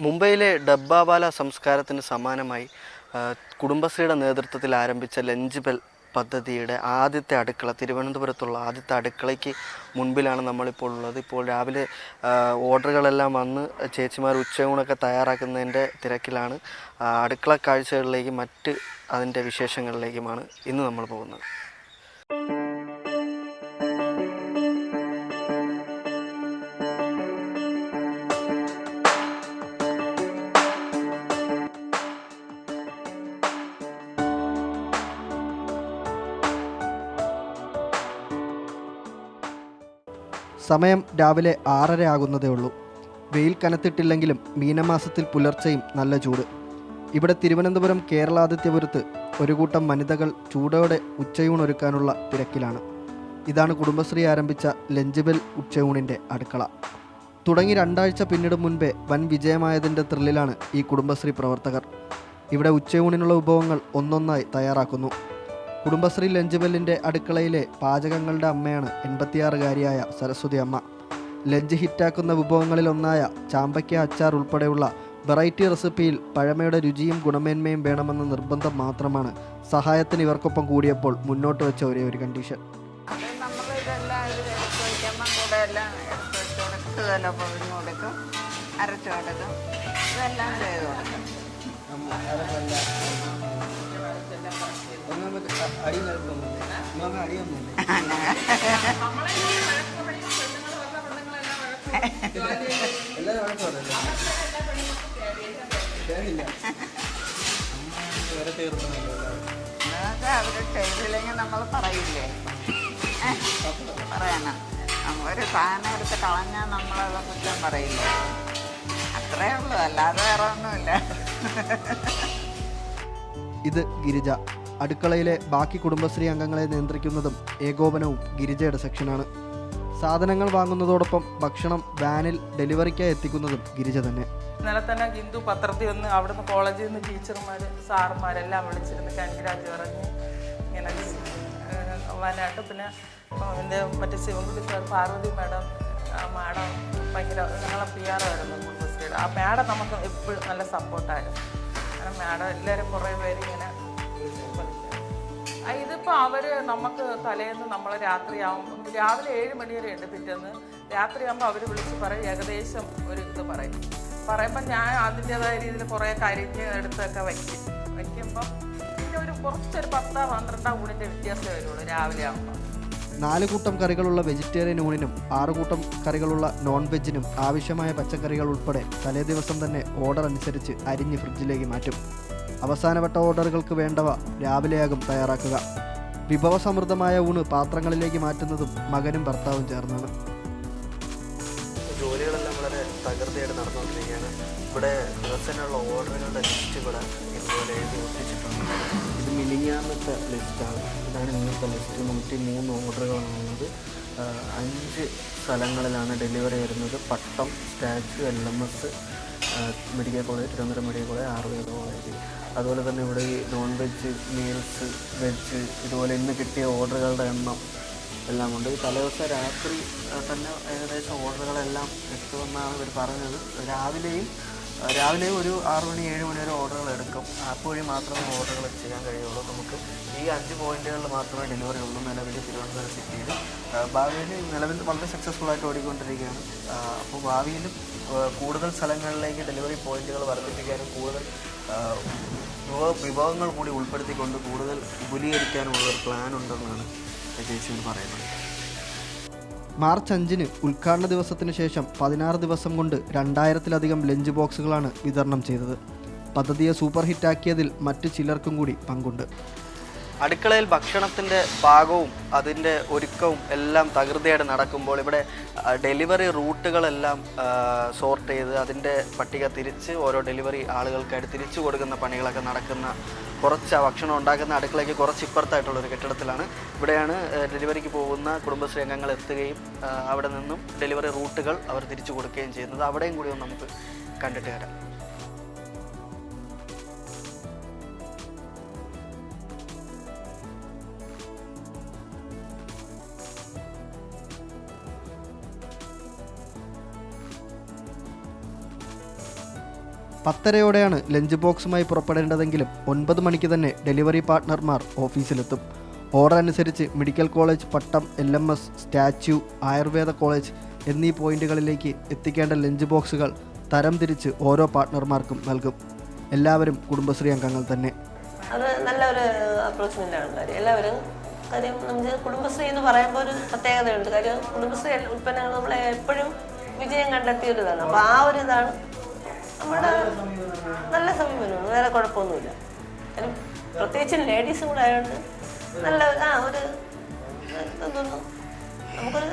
മുംബൈയിലെ ഡബ്ബാവാല സംസ്കാരത്തിന് സമാനമായി കുടുംബശ്രീയുടെ നേതൃത്വത്തിൽ ആരംഭിച്ച ലഞ്ച് ബെൽ പദ്ധതിയുടെ ആദ്യത്തെ അടുക്കള തിരുവനന്തപുരത്തുള്ള ആദ്യത്തെ അടുക്കളയ്ക്ക് മുൻപിലാണ് നമ്മളിപ്പോൾ ഉള്ളത്. ഇപ്പോൾ രാവിലെ ഓർഡറുകളെല്ലാം വന്ന് ചേച്ചിമാർ ഉച്ചയൂണൊക്കെ തയ്യാറാക്കുന്നതിന്റെ തിരക്കിലാണ്. അടുക്കള കാഴ്ചകളിലേക്കും മറ്റ് അതിന്റെ വിശേഷങ്ങളിലേക്കുമാണ് ഇന്ന് നമ്മൾ പോകുന്നത്. സമയം രാവിലെ ആറര ആകുന്നതേ ഉള്ളൂ. വെയിൽ കനത്തിട്ടില്ലെങ്കിലും മീനമാസത്തിൽ പുലർച്ചെയും നല്ല ചൂട്. ഇവിടെ തിരുവനന്തപുരം കേരളാദിത്യപുരത്ത് ഒരു കൂട്ടം വനിതകൾ ചൂടോടെ ഉച്ചയൂണൊരുക്കാനുള്ള തിരക്കിലാണ്. ഇതാണ് കുടുംബശ്രീ ആരംഭിച്ച ലഞ്ച് ബെൽ ഉച്ചയൂണിന്റെ അടുക്കള. തുടങ്ങി രണ്ടാഴ്ച പിന്നിടും മുൻപേ വൻ വിജയമായതിന്റെ ത്രില്ലിലാണ് ഈ കുടുംബശ്രീ പ്രവർത്തകർ. ഇവിടെ ഉച്ചയൂണിനുള്ള വിഭവങ്ങൾ ഒന്നൊന്നായി തയ്യാറാക്കുന്നു. കുടുംബശ്രീ ലഞ്ച് ബെല്ലിന്റെ അടുക്കളയിലെ പാചകങ്ങളുടെ അമ്മയാണ് എൺപത്തിയാറുകാരിയായ സരസ്വതി അമ്മ. ലഞ്ച് ഹിറ്റാക്കുന്ന വിഭവങ്ങളിലൊന്നായ ചാമ്പയ്ക്ക അച്ചാർ ഉൾപ്പെടെയുള്ള വെറൈറ്റി റെസിപ്പിയിൽ പഴമയുടെ രുചിയും ഗുണമേന്മയും വേണമെന്ന നിർബന്ധം മാത്രമാണ് സഹായത്തിന് ഇവർക്കൊപ്പം കൂടിയപ്പോൾ മുന്നോട്ട് വെച്ച ഒരേ ഒരു കണ്ടീഷൻ അരച്ച് കൊടുക്കും. ഇതെല്ലാം ചെയ്ത് കൊടുക്കും. അവർ ചെയ്തില്ലെങ്കിൽ നമ്മൾ പറയില്ലേ? പറയണം ഒരു സാധനം എടുത്ത് കളഞ്ഞാൽ നമ്മളത് കുറ്റം പറയില്ലേ അത്രേ ഉള്ളൂ അല്ലാതെ വേറെ ഒന്നുമില്ല ഇത് ഗിരിജ അടുക്കളയിലെ ബാക്കി കുടുംബശ്രീ അംഗങ്ങളെ നിയന്ത്രിക്കുന്നതും ഏകോപനവും ഗിരിജയുടെ സെക്ഷനാണ്. സാധനങ്ങൾ വാങ്ങുന്നതോടൊപ്പം ഭക്ഷണം വാനിൽ ഡെലിവറിക്കായി എത്തിക്കുന്നതും ഗിരിജ തന്നെ. ഇന്നലെ തന്നെ ഹിന്ദു പത്രത്തിൽ വന്ന് അവിടുന്ന് കോളേജിൽ നിന്ന് ടീച്ചർമാർ സാറുമാരെല്ലാം വിളിച്ചിരുന്ന്. കൺഗ്രാജ് പറഞ്ഞ് ഇങ്ങനെ വയനാട്ട് പിന്നെ എന്റെ മറ്റേ Sivankutty sir Parvathy madam madam ഭയങ്കര ഞങ്ങളെ പി ആർ ആയിരുന്നു കുടുംബശ്രീയുടെ. ആ മാഡം നമുക്ക് എപ്പോഴും നല്ല സപ്പോർട്ടായിരുന്നു കാരണം മാഡം എല്ലാവരും കുറേ പേര് ഇങ്ങനെ ആ, ഇതിപ്പോ അവർ നമുക്ക് തലേന്ന് നമ്മൾ രാത്രിയാവും രാവിലെ ഏഴ് മണി വരെ ഉണ്ട് പിറ്റേന്ന്. രാത്രിയാകുമ്പോൾ അവർ വിളിച്ച് പറയും ഏകദേശം ഒരു ഇത് പറയും. പറയുമ്പോൾ ഞാൻ അതിന്റെതായ രീതിയിൽ കുറേ കരിഞ്ഞ് എടുത്തൊക്കെ വയ്ക്കും. വയ്ക്കുമ്പോൾ പിന്നെ ഒരു കുറച്ചൊരു പത്താ പന്ത്രണ്ടാം ഊണിന്റെ വ്യത്യാസമേ വരുള്ളൂ രാവിലെ ആകുമ്പോൾ നാല് കൂട്ടം കറികളുള്ള വെജിറ്റേറിയൻ ഊണിനും ആറ് കൂട്ടം കറികളുള്ള നോൺ വെജിനും ആവശ്യമായ പച്ചക്കറികൾ ഉൾപ്പെടെ തലേദിവസം തന്നെ ഓർഡർ അനുസരിച്ച് അരിഞ്ഞ് ഫ്രിഡ്ജിലേക്ക് മാറ്റും. അവസാനവട്ട ഓർഡറുകൾക്ക് വേണ്ടവ രാവിലെയാകും തയ്യാറാക്കുക. വിഭവസമൃദ്ധമായ ഊണ് പാത്രങ്ങളിലേക്ക് മാറ്റുന്നതും മകനും ഭർത്താവും ചേർന്നാണ്. ജോലികളെല്ലാം വളരെ തകൃതിയായിട്ട് നടന്നുകൊണ്ടിരിക്കുകയാണ്. ഇവിടെ ദിവസത്തിനുള്ള ഓർഡറുകളുടെ ലിസ്റ്റ് ഇവിടെ ഇതുപോലെ എഴുതി ഒട്ടിച്ചിട്ടുണ്ട്. ഇത് മിനിങ്ങാമത്തെ ലിസ്റ്റാണ്. ഇതാണ് ഇന്നത്തെ ലിസ്റ്റ്. നൂറ്റി മൂന്ന് ഓർഡറുകളാണ് ഉള്ളത്. അഞ്ച് സ്ഥലങ്ങളിലാണ് ഡെലിവറി വരുന്നത്. Pattom statue L M S medical college Thiruvananthapuram medical college Ayurveda college. അതുപോലെ തന്നെ ഇവിടെ ഈ നോൺ വെജ് മീൽസ് വെജ് ഇതുപോലെ ഇന്ന് കിട്ടിയ ഓർഡറുകളുടെ എണ്ണം എല്ലാം ഉണ്ട് ഈ തലേദിവസം രാത്രി തന്നെ ഏകദേശം ഓർഡറുകളെല്ലാം എത്തുമെന്നാണ് ഇവർ പറഞ്ഞത്. രാവിലെയും രാവിലെ ഒരു ആറു മണി ഏഴ് മണി വരെ ഓർഡറുകൾ എടുക്കും. ആപ്പ് വഴി മാത്രമേ ഓർഡറുകൾ ചെയ്യാൻ കഴിയുള്ളൂ. നമുക്ക് ഈ അഞ്ച് പോയിന്റുകളിൽ മാത്രമേ ഡെലിവറി ഉള്ളൂ നിലവിൽ തിരുവനന്തപുരം സിറ്റിയിൽ ഭാവിയിൽ നിലവിൽ വളരെ സക്സസ്ഫുൾ ആയിട്ട് ഓടിക്കൊണ്ടിരിക്കുകയാണ്. അപ്പോൾ ഭാവിയിലും കൂടുതൽ സ്ഥലങ്ങളിലേക്ക് ഡെലിവറി പോയിന്റുകൾ വർദ്ധിപ്പിക്കാനും കൂടുതൽ വിഭവങ്ങൾ കൂടി ഉൾപ്പെടുത്തിക്കൊണ്ട് കൂടുതൽ വിപുലീകരിക്കാനുള്ള ഒരു പ്ലാൻ ഉണ്ടെന്നാണ് ചേച്ചിയോട് പറയുന്നത്. മാർച്ച് അഞ്ചിന് ഉദ്ഘാടന ദിവസത്തിന് ശേഷം പതിനാറ് ദിവസം കൊണ്ട് രണ്ടായിരത്തിലധികം ലഞ്ച് ബോക്സുകളാണ് വിതരണം ചെയ്തത്. പദ്ധതിയെ സൂപ്പർ ഹിറ്റാക്കിയതിൽ മറ്റ് ചിലർക്കും കൂടി പങ്കുണ്ട്. അടുക്കളയിൽ ഭക്ഷണത്തിന്റെ പാകവും അതിന്റെ ഒരുക്കവും എല്ലാം തകൃതിയായിട്ട് നടക്കുമ്പോൾ ഇവിടെ ഡെലിവറി റൂട്ടുകളെല്ലാം സോർട്ട് ചെയ്ത് അതിന്റെ പട്ടിക തിരിച്ച് ഓരോ ഡെലിവറി ആളുകൾക്കായിട്ട് തിരിച്ചു കൊടുക്കുന്ന പണികളൊക്കെ നടക്കുന്ന കുറച്ച് ഭക്ഷണം ഉണ്ടാക്കുന്ന അടുക്കളയ്ക്ക് കുറച്ച് ഇപ്പുറത്തായിട്ടുള്ള ഒരു കെട്ടിടത്തിലാണ്. ഇവിടെയാണ് ഡെലിവറിക്ക് പോകുന്ന കുടുംബശ്രീ അംഗങ്ങൾ എത്തുകയും അവിടെ നിന്നും ഡെലിവറി റൂട്ടുകൾ അവർ തിരിച്ചു കൊടുക്കുകയും ചെയ്യുന്നത്. അവിടെയും കൂടി ഒന്ന് നമുക്ക് കണ്ടിട്ട് വരാം. പത്തരയോടെയാണ് ലഞ്ച് ബോക്സുമായി പുറപ്പെടേണ്ടതെങ്കിലും ഒൻപത് മണിക്ക് തന്നെ ഡെലിവറി പാർട്ട്ണർമാർ ഓഫീസിലെത്തും. ഓർഡർ അനുസരിച്ച് medical college Pattom L M S statue Ayurveda college എന്നീ പോയിന്റുകളിലേക്ക് എത്തിക്കേണ്ട ലഞ്ച് ബോക്സുകൾ തരം തിരിച്ച് ഓരോ പാർട്ട്ണർമാർക്കും നൽകും. എല്ലാവരും കുടുംബശ്രീ അംഗങ്ങൾ തന്നെ. അത് നല്ലൊരു അപ്രോച്ച്മെന്റാണ് എല്ലാവരും കാര്യം നമുക്ക് കുടുംബശ്രീ എന്ന് പറയുമ്പോൾ ഒരു പ്രത്യേകതയുണ്ട്. കാര്യം കുടുംബശ്രീ ഉൽപ്പന്നങ്ങൾ നമ്മളെ എപ്പോഴും വിജയം കണ്ടെത്തിയ ഒരു ഇതാണ് അപ്പോൾ ആ ഒരു ഇതാണ് നമ്മുടെ നല്ല സമീപനമാണ്. വേറെ കുഴപ്പമൊന്നുമില്ല. പ്രത്യേകിച്ച് ലേഡീസും കൂടെ ആയതുകൊണ്ട് നല്ല ആ ഒരു എന്തോന്നു നമുക്കൊരു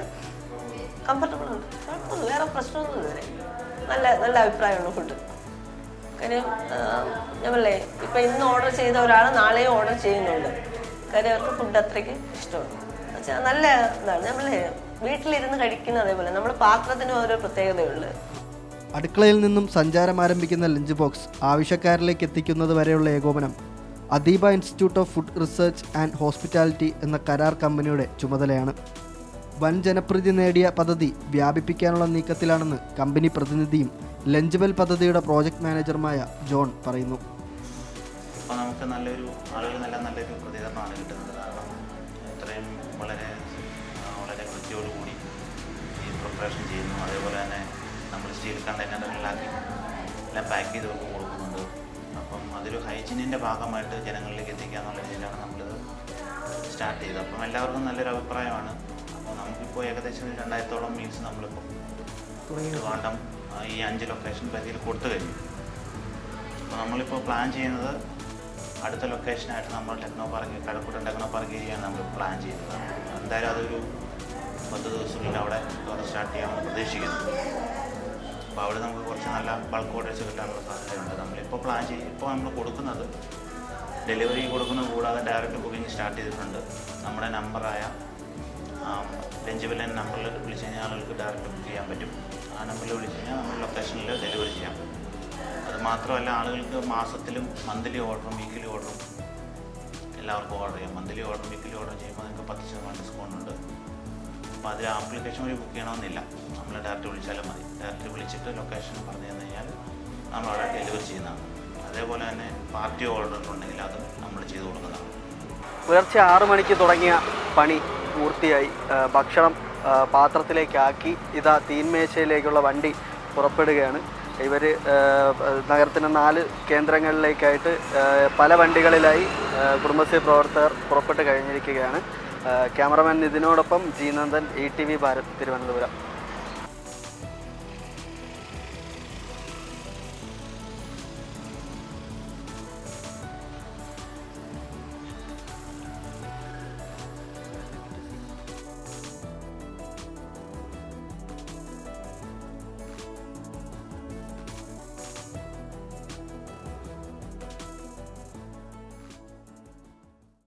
കംഫർട്ടബിൾ ഉണ്ട്. കുഴപ്പമൊന്നും വേറെ പ്രശ്നമൊന്നും ഇതുവരെ നല്ല നല്ല അഭിപ്രായമാണ് ഫുഡ്. കാര്യം ഞാൻ ഇപ്പം ഇന്ന് ഓർഡർ ചെയ്ത ഒരാൾ നാളെയും ഓർഡർ ചെയ്യുന്നുണ്ട്. കാര്യം അവർക്ക് ഫുഡ് അത്രയ്ക്ക് ഇഷ്ടമാണ്. വെച്ചാൽ നല്ല ഇതാണ്. നമ്മളെ വീട്ടിലിരുന്ന് കഴിക്കുന്ന അതേപോലെ. നമ്മൾ പാത്രത്തിനും ഓരോ പ്രത്യേകതയുള്ളു അടുക്കളയിൽ നിന്നും സഞ്ചാരം ആരംഭിക്കുന്ന ലഞ്ച് ബോക്സ് ആവശ്യക്കാരിലേക്ക് എത്തിക്കുന്നത് വരെയുള്ള ഏകോപനം. Adeeba institute of food research and hospitality എന്ന കരാർ കമ്പനിയുടെ ചുമതലയാണ്. വൻ ജനപ്രീതി നേടിയ പദ്ധതി വ്യാപിപ്പിക്കാനുള്ള നീക്കത്തിലാണെന്ന് കമ്പനി പ്രതിനിധിയും ലഞ്ച് ബെൽ പദ്ധതിയുടെ പ്രോജക്ട് മാനേജറുമായ ജോൺ പറയുന്നു. അപ്പോൾ നമുക്ക് നല്ലൊരു നല്ല നല്ലൊരു പ്രതികരണമാണ് കിട്ടുന്നത്. കാരണം ഇത്രയും വളരെ വളരെ വൃത്തിയോടുകൂടി ഈ പ്രിപ്പറേഷൻ ചെയ്യുന്നു. അതേപോലെ തന്നെ നമ്മൾ തന്നെ കണ്ടെയ്നറുകളിലാക്കി എല്ലാം പാക്ക് ചെയ്ത് കൊടുക്കുന്നുണ്ട്. അപ്പം അതൊരു ഹൈജീനിന്റെ ഭാഗമായിട്ട് ജനങ്ങളിലേക്ക് എത്തിക്കുക എന്നുള്ള രീതിയിലാണ് നമ്മളിത് സ്റ്റാർട്ട് ചെയ്തത്. അപ്പം എല്ലാവർക്കും നല്ലൊരു അഭിപ്രായമാണ്. അപ്പോൾ നമുക്കിപ്പോൾ ഏകദേശം രണ്ടായിരത്തോളം മീൽസ് നമ്മളിപ്പോൾ വേണ്ടം ഈ അഞ്ച് ലൊക്കേഷൻ പരിധിയിൽ കൊടുത്തു കഴിഞ്ഞു. അപ്പോൾ നമ്മളിപ്പോൾ പ്ലാൻ ചെയ്യുന്നത് അടുത്ത ലൊക്കേഷനായിട്ട് നമ്മൾ techno park Kazhakkoottam techno park ഏരിയയാണ് നമ്മൾ പ്ലാൻ ചെയ്യുന്നത്. എന്തായാലും അതൊരു പത്ത് ദിവസത്തിൽ അവിടെ സ്റ്റാർട്ട് ചെയ്യാമെന്ന് പ്രതീക്ഷിക്കുന്നു അപ്പോൾ അവിടെ നമുക്ക് കുറച്ച് നല്ല ബൾക്ക് ഓർഡേഴ്സ് കിട്ടാനുള്ള സാധ്യതയുണ്ട്. നമ്മളിപ്പോൾ പ്ലാൻ ചെയ്യും ഇപ്പോൾ നമ്മൾ കൊടുക്കുന്നത് ഡെലിവറി കൊടുക്കുന്നത് കൂടാതെ ഡയറക്റ്റ് ബുക്കിംഗ് സ്റ്റാർട്ട് ചെയ്തിട്ടുണ്ട്. നമ്മുടെ നമ്പറായ ലഞ്ച് നമ്പറിൽ വിളിച്ച് കഴിഞ്ഞാൽ ആളുകൾക്ക് ഡയറക്റ്റ് ബുക്ക് ചെയ്യാൻ പറ്റും. ആ നമ്പറിൽ വിളിച്ച് കഴിഞ്ഞാൽ നമ്മൾ ലൊക്കേഷനിൽ ഡെലിവറി ചെയ്യാം. അത് മാത്രമല്ല ആളുകൾക്ക് മാസത്തിലും മന്ത്ലി ഓർഡറും വീക്കിലി ഓർഡറും എല്ലാവർക്കും ഓർഡർ ചെയ്യാം. മന്ത്ലി ഓർഡറും വീക്കിലി ഓർഡർ ചെയ്യുമ്പോൾ നിങ്ങൾക്ക് പത്ത് ശതമാനം ഡിസ്കൗണ്ട് ഉണ്ട്. അപ്പോൾ അതിൽ ആപ്ലിക്കേഷൻ വഴി ബുക്ക് ചെയ്യണമെന്നില്ല. നമ്മൾ ഡയറക്റ്റ് വിളിച്ചാലും മതി. ഡയറക്റ്റ് വിളിച്ചിട്ട് ലൊക്കേഷൻ പറഞ്ഞു കഴിഞ്ഞാൽ നമ്മളവിടെ ഡെലിവറി ചെയ്യുന്നതാണ്. അതേപോലെ തന്നെ പാർട്ടി ഓർഡർ ഉണ്ടെങ്കിൽ അത് നമ്മൾ ചെയ്തു കൊടുക്കുന്നതാണ്. പുലർച്ചെ ആറു മണിക്ക് തുടങ്ങിയ പണി പൂർത്തിയായി. ഭക്ഷണം പാത്രത്തിലേക്കാക്കി. ഇതാ തീൻമേശയിലേക്കുള്ള വണ്ടി പുറപ്പെടുകയാണ്. ഇവർ നഗരത്തിന്റെ നാല് കേന്ദ്രങ്ങളിലേക്കായിട്ട് പല വണ്ടികളിലായി കുടുംബശ്രീ പ്രവർത്തകർ പുറപ്പെട്ട് കഴിഞ്ഞിരിക്കുകയാണ്. Cameraman നിതിനോടൊപ്പം Jeenandan E T V Bharat Thiruvananthapuram.